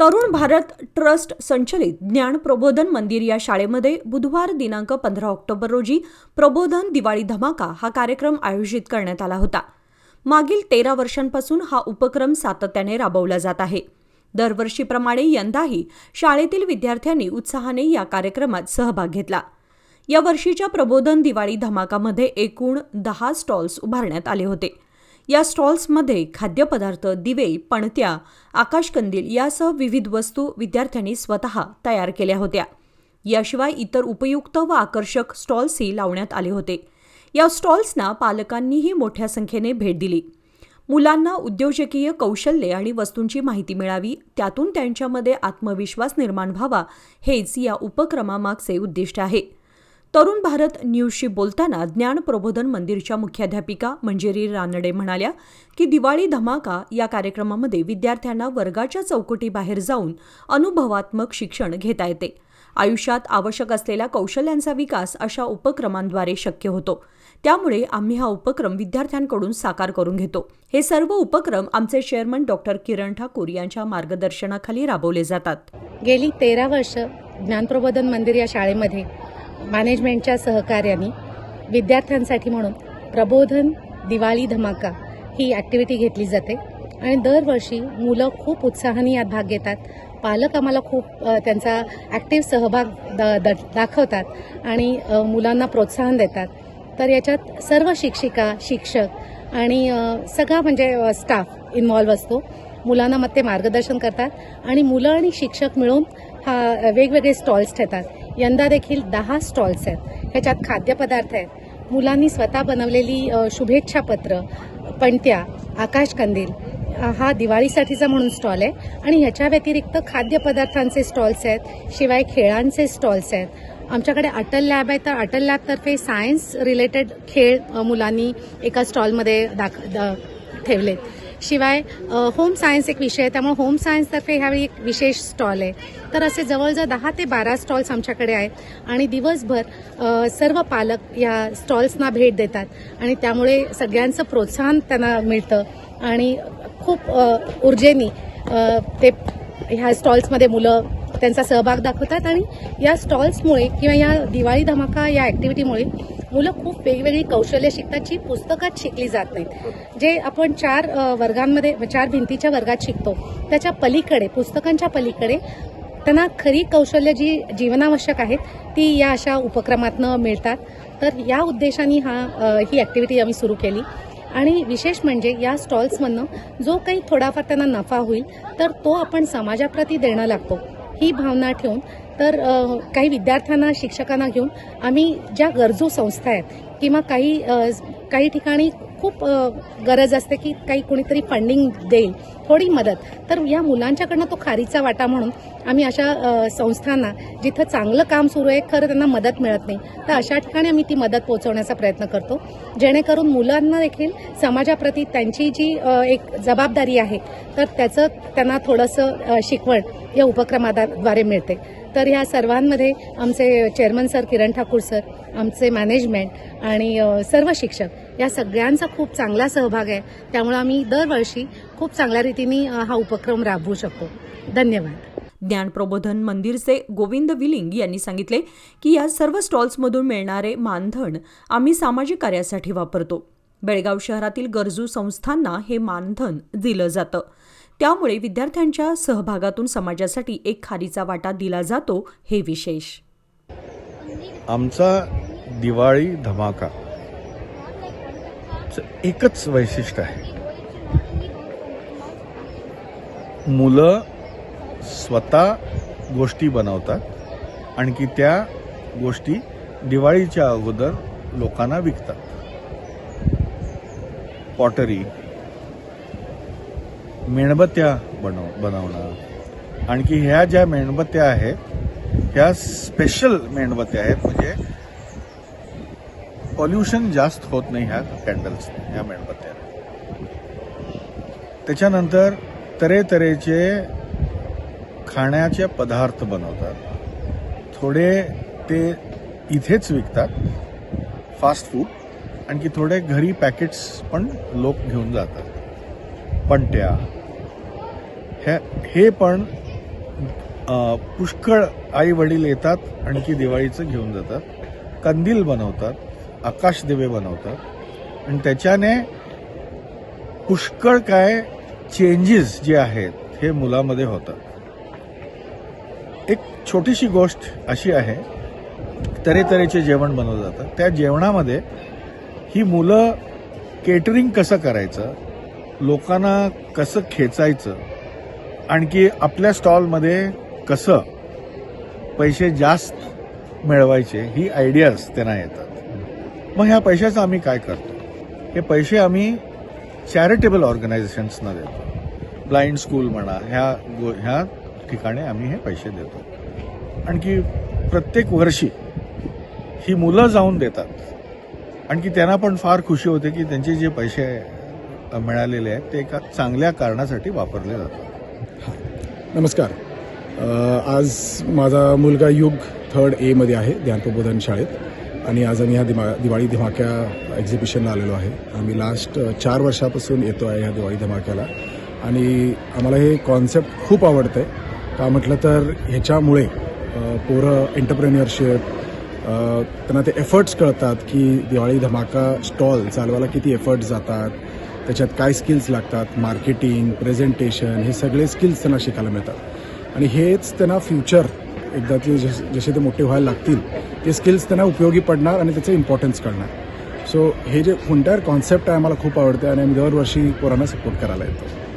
Tarun Bharat trust संचलित ज्ञान प्रबोधन मंदिर या शाळेमध्ये बुधवार दिनांक पंधरा ऑक्टोबर रोजी प्रबोधन दिवाळी धमाका हा कार्यक्रम आयोजित करण्यात आला होता. मागील तेरा वर्षांपासून हा उपक्रम सातत्याने राबवला जात आहे. दरवर्षीप्रमाणे यंदाही शाळेतील विद्यार्थ्यांनी उत्साहाने या कार्यक्रमात सहभाग घेतला. या वर्षीच्या प्रबोधन दिवाळी धमाकामध्ये एकूण दहा स्टॉल्स उभारण्यात आले होते. या स्टॉल्समध्ये खाद्यपदार्थ दिवे पणत्या आकाशकंदील यासह विविध वस्तू विद्यार्थ्यांनी स्वतः तयार केल्या होत्या. याशिवाय इतर उपयुक्त व आकर्षक स्टॉल्सही लावण्यात आले होते. या स्टॉल्सना पालकांनीही मोठ्या संख्येने भेट दिली. मुलांना उद्योजकीय कौशल्ये आणि वस्तूंची माहिती मिळावी त्यातून त्यांच्यामध्ये आत्मविश्वास निर्माण व्हावा हेच या उपक्रमामागचे उद्दिष्ट आहे. तरुण भारत न्यूजशी बोलताना ज्ञान प्रबोधन मंदिरच्या मुख्याध्यापिका मंजिरी रानडे म्हणाल्या की दिवाळी धमाका या कार्यक्रमामध्ये विद्यार्थ्यांना वर्गाच्या चौकटीबाहेर जाऊन अनुभवात्मक शिक्षण घेता येते. आयुष्यात आवश्यक असलेल्या कौशल्यांचा विकास अशा उपक्रमांद्वारे शक्य होतो. त्यामुळे आम्ही हा उपक्रम विद्यार्थ्यांकडून साकार करून घेतो. हे सर्व उपक्रम आमचे चेअरमन डॉक्टर किरण ठाकूर यांच्या मार्गदर्शनाखाली राबवले जातात. गेली तेरा वर्ष ज्ञानप्रबोधन मंदिर या शाळेमध्ये मॅनेजमेंटच्या सहकार्याने विद्यार्थ्यांसाठी म्हणून प्रबोधन दिवाळी धमाका ही ॲक्टिव्हिटी घेतली जाते. आणि दरवर्षी मुलं खूप उत्साहाने यात भाग घेतात. पालक आम्हाला खूप त्यांचा ॲक्टिव्ह सहभाग द, द, दाखवतात आणि मुलांना प्रोत्साहन देतात. तर याच्यात सर्व शिक्षिका शिक्षक आणि सगळा म्हणजे स्टाफ इन्व्हॉल्व असतो. मुलांना मग ते मार्गदर्शन करतात आणि मुलं आणि शिक्षक मिळून हा वेगवेगळे स्टॉल्स ठेवतात. यंदा देखील दहा स्टॉल्स आहेत. ह्याच्यात खाद्यपदार्थ आहेत. मुलांनी स्वतः बनवलेली अ, शुभेच्छा पत्र पणत्या आकाशकंदील हा दिवाळीसाठीचा म्हणून स्टॉल आहे. आणि ह्याच्या व्यतिरिक्त खाद्यपदार्थांचे स्टॉल्स आहेत शिवाय खेळांचे स्टॉल्स आहेत. आमच्याकडे अटल लॅब आहे तर अटल लॅबतर्फे सायन्स रिलेटेड खेळ मुलांनी एका स्टॉलमध्ये दाख दा ठेवलेत. शिवाय होम सायन्स एक विषय आहे. त्यामुळे होम सायन्सतर्फे ह्यावेळी एक विशेष स्टॉल आहे. तर असे जवळजवळ दहा ते बारा स्टॉल्स आमच्याकडे आहेत. आणि दिवसभर सर्व पालक या स्टॉल्सना भेट देतात. आणि त्यामुळे सगळ्यांचं प्रोत्साहन त्यांना मिळतं. आणि खूप ऊर्जेनी ते ह्या स्टॉल्समध्ये मुलं त्यांचा सहभाग दाखवतात. आणि या स्टॉल्समुळे किंवा या दिवाळी धमाका या ॲक्टिव्हिटीमुळे मुलं खूप वेगवेगळी कौशल्य शिकतात जी पुस्तकात शिकली जात नाहीत. जे आपण चार वर्गांमध्ये चार भिंतीच्या वर्गात शिकतो त्याच्या पलीकडे पुस्तकांच्या पलीकडे त्यांना खरी कौशल्य जी जीवनावश्यक आहेत ती या अशा उपक्रमातनं मिळतात. तर या उद्देशाने हा ही ॲक्टिव्हिटी आम्ही सुरू केली. आणि विशेष म्हणजे या स्टॉल्समधनं जो काही थोडाफार त्यांना नफा होईल तर तो आपण समाजाप्रती देणं लागतो. ही भावना ठेवून तर काही विद्यार्थ्यांना शिक्षकांना घेऊन आम्ही ज्या गरजू संस्था आहेत किंवा काही काही ठिकाणी खूप गरज असते की काही कोणीतरी फंडिंग देईल थोडी मदत तर या मुलांच्याकडनं तो खारीचा वाटा म्हणून आम्ही अशा संस्थांना जिथं चांगलं काम सुरू आहे खरं त्यांना मदत मिळत नाही तर अशा ठिकाणी आम्ही ती मदत पोहोचवण्याचा प्रयत्न करतो. जेणेकरून मुलांना देखील समाजाप्रती त्यांची जी एक जबाबदारी आहे तर त्याचं त्यांना थोडंसं शिकवण या उपक्रमाद्वारे मिळते. तर ह्या सर्वांमध्ये आमचे chairman sir Kiran Thakur sir आमचे मॅनेजमेंट आणि सर्व शिक्षक या सगळ्यांचा खूप चांगला सहभाग आहे. त्यामुळे आम्ही दरवर्षी खूप चांगल्या रीतीने हा उपक्रम राबवू शकतो. धन्यवाद. ज्ञान प्रबोधन मंदिरचे गोविंद विलिंग यांनी सांगितले की या सर्व स्टॉल्समधून मिळणारे मानधन आम्ही सामाजिक कार्यासाठी वापरतो. बेळगाव शहरातील गरजू संस्थांना हे मानधन दिलं जातं. त्यामुळे विद्यार्थ्यांच्या सहभागातून समाजासाठी एक खारीचा वाटा दिला जातो हे विशेष. आमचा दिवाळी धमाका एकच वैशिष्ट्य आहे. मुलं स्वतः गोष्टी बनवतात आणखी त्या गोष्टी दिवाळीच्या अगोदर लोकांना विकतात. पॉटरी मेणबत्त्या बनव बनवणं आणखी ह्या ज्या मेणबत्त्या आहेत ह्या स्पेशल मेणबत्त्या आहेत म्हणजे पॉल्युशन जास्त होत नाही ह्या कॅन्डल्स ह्या मेणबत्त्या. त्याच्यानंतर तऱ्हेतऱ्हेचे खाण्याचे पदार्थ बनवतात. थोडे ते इथेच विकतात फास्ट फूड आणखी थोडे घरी पॅकेट्स पण लोक घेऊन जातात. पणट्या ह्या हे पण पुष्कळ आई वडील येतात आणखी दिवाळीचं घेऊन जातात. कंदील बनवतात आकाशदिवे बनवतात. आणि त्याच्याने पुष्कळ काय चेंजेस जे आहेत हे मुलामध्ये होतात. एक छोटीशी गोष्ट अशी आहे तऱ्हेतऱ्हेचे जेवण बनवलं जातं. त्या जेवणामध्ये ही मुलं केटरिंग कसं करायचं लोकांना कसं खेचायचं आणखी आपल्या स्टॉलमध्ये कसं पैसे जास्त मिळवायचे ही आयडियाज त्यांना येतात. मग ह्या पैशाचं आम्ही काय करतो? हे पैसे आम्ही चॅरिटेबल ऑर्गनायझेशन्सना देतो. ब्लाइंड स्कूल म्हणा ह्या गो- ह्या ठिकाणी आम्ही हे पैसे देतो. आणखी प्रत्येक वर्षी ही मुलं जाऊन देतात. आणखी त्यांना पण फार खुशी होते की त्यांचे जे पैसे मिळालेले आहेत ते एका चांगल्या कारणासाठी वापरले जातात. नमस्कार. आज माझा मुलगा युग थर्ड एमध्ये आहे ध्यानप्रबोधन शाळेत. आणि आज आम्ही ह्या दिमा दिवाळी धमाक्या एक्झिबिशनला आलेलो आहे. आम्ही लास्ट चार वर्षापासून येतो आहे ह्या दिवाळी धमाक्याला. आणि आम्हाला हे कॉन्सेप्ट खूप आवडतं आहे का म्हटलं तर ह्याच्यामुळे पोरं एंटरप्रेन्युअरशिप त्यांना ते एफर्ट्स कळतात की दिवाळी धमाका स्टॉल चालवायला किती एफर्ट्स जातात. त्याच्यात काय स्किल्स लागतात? मार्केटिंग प्रेझेंटेशन हे सगळे स्किल्स त्यांना शिकायला मिळतात. आणि हेच त्यांना फ्युचर एकदा ते जसे जसे ते मोठे व्हायला लागतील ते स्किल्स त्यांना उपयोगी पडणार आणि त्याचं इम्पॉर्टन्स कळणार. सो हे जे कोणत्या कॉन्सेप्ट आहे आम्हाला खूप आवडते आणि आम्ही दरवर्षी पोरांना सपोर्ट करायला येतो.